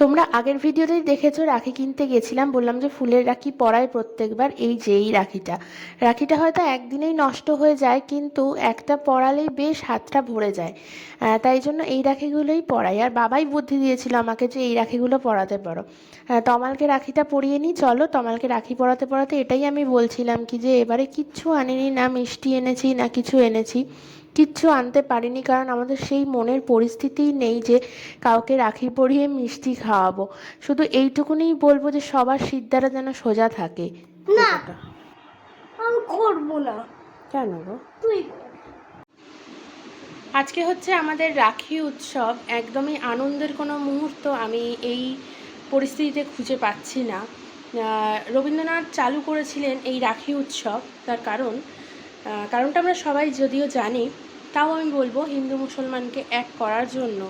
তোমরা আগের ভিডিওতেই দেখেছ, রাখি কিনতে গেছিলাম। বললাম যে ফুলের রাখি পরায় প্রত্যেকবার, এই যে এই রাখিটা। রাখিটা হয়তো একদিনেই নষ্ট হয়ে যায়, কিন্তু একটা পরালেই বেশ হাতটা ভরে যায়। তাই জন্য এই রাখিগুলোই পরাই। আর বাবাই বুদ্ধি দিয়েছিল আমাকে যে এই রাখিগুলো পরাতে পারো। তমালকে রাখিটা পরিয়ে নিই, চলো তমালকে রাখি পরাতে পরাতে এটাই আমি বলছিলাম কি যে এবারে কিচ্ছু আনিনি, না মিষ্টি এনেছি, না কিছু এনেছি। কিচ্ছু আনতে পারিনি কারণ আমাদের সেই মনের পরিস্থিতি নেই যে কাউকে রাখি পরিয়ে মিষ্টি খাওয়াবো। শুধু এইটুকুনিই বলব যে সবার সিদ্ধারা যেন সোজা থাকে। না। আমি করব না। কেন গো? তুই আজকে হচ্ছে আমাদের রাখি উৎসব। একদমই আনন্দের কোনো মুহূর্ত আমি এই পরিস্থিতিতে খুঁজে পাচ্ছি না। আহ, রবীন্দ্রনাথ চালু করেছিলেন এই রাখি উৎসব। তার কারণ কারণটা আমরা সবাই যদিও জানি, তাও আমি বলব হিন্দু মুসলমানকে এক করার জন্য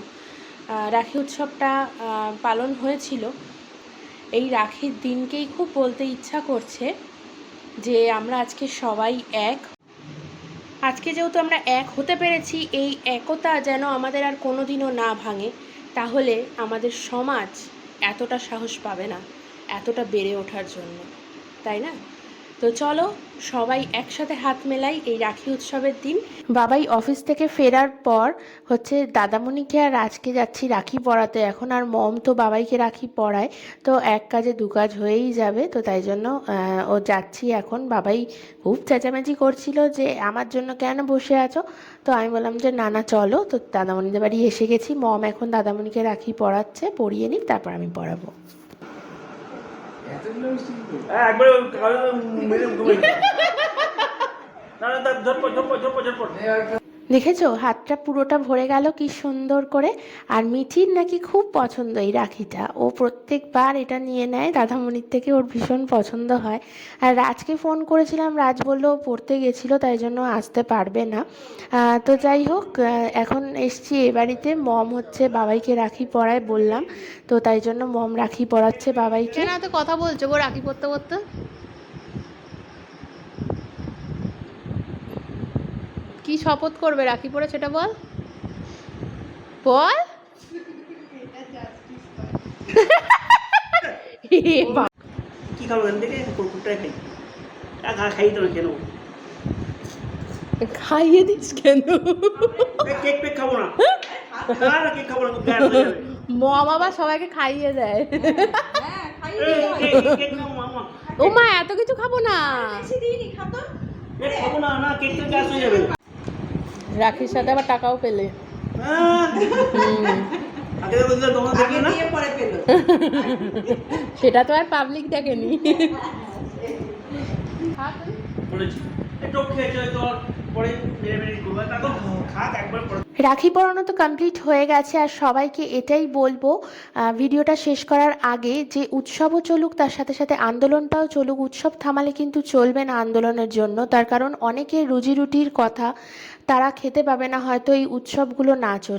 রাখি উৎসবটা পালন হয়েছিল। এই রাখির দিনকেই খুব বলতে ইচ্ছা করছে যে আমরা আজকে সবাই এক। আজকে যেহেতু আমরা এক হতে পেরেছি, এই একতা যেন আমাদের আর কোনোদিনও না ভাঙে, তাহলে আমাদের সমাজ এতটা সাহস পাবে না, এতটা বেড়ে ওঠার জন্য। তাই না? তো চলো সবাই একসাথে হাত মেলাই এই রাখি উৎসবের দিন। বাবাই অফিস থেকে ফেরার পর হচ্ছে দাদামণিকে আর আজকে যাচ্ছি রাখি পরাতে। এখন আর মম তো বাবাইকে রাখি পরায় তো এক কাজে দু কাজ হয়েই যাবে তো তাই জন্য ও যাচ্ছি এখন। বাবাই খুব চেঁচামেচি করছিল যে আমার জন্য কেন বসে আছো? তো আমি বললাম যে না না চলো। তো দাদামণিদের বাড়ি এসে গেছি। মম এখন দাদামণিকে রাখি পড়াচ্ছে পড়িয়ে নিক তারপর আমি হ্যাঁ, একবার ওই কালো মেরে। না না তার ঝটপট ঝটপট ঝটপট ঝটপট দেখেছ? হাতটা পুরোটা ভরে গেল, কি সুন্দর করে। আর মিঠির নাকি খুব পছন্দ এই রাখিটা। ও প্রত্যেকবার এটা নিয়ে নেয়, দাদামণির থেকে ওর ভীষণ পছন্দ হয়। আর রাজকে ফোন করেছিলাম, রাজ বলল ও পড়তে গেছিল, তাই জন্য আসতে পারবে না। তো যাই হোক এখন এসছি এ বাড়িতে। মম হচ্ছে বাবাইকে রাখি পরায় বললাম। তো তাই জন্য মম রাখি পরাচ্ছে বাবাইকে। না তো কথা বলছো গো রাখি পড়তে পড়তে কি শপথ করবে রাখি পরে সেটা বল? বল? এ কি খাব এখান থেকে? কুকুরটাই খাই। আর খাই তো কেন? খাইয়ে দিস কেন? কেক পেক খাব না। কেক খাব না সবাইকে খাইয়ে দেয়। ও মা এত কিছু খাব না। খাব না না কেক তো গ্যাস হয়ে যাবে। রাখির সাথে আবার টাকাও পেলে। হ্যাঁ। সেটা তো আর পাবলিক দেখেনি। রাখি পরানো তো কমপ্লিট হয়ে গেছে আর সবাইকে এটাই বলব ভিডিওটা শেষ করার আগে যে উৎসবও চলুক, তার সাথে সাথে আন্দোলনটাও চলুক, উৎসব থামালে কিন্তু চলবে না আন্দোলনের জন্য। তার কারণ অনেকের রুজি রুটির কথা, তারা খেতে পাবে না, হয়তো এই উৎসবগুলো না চলে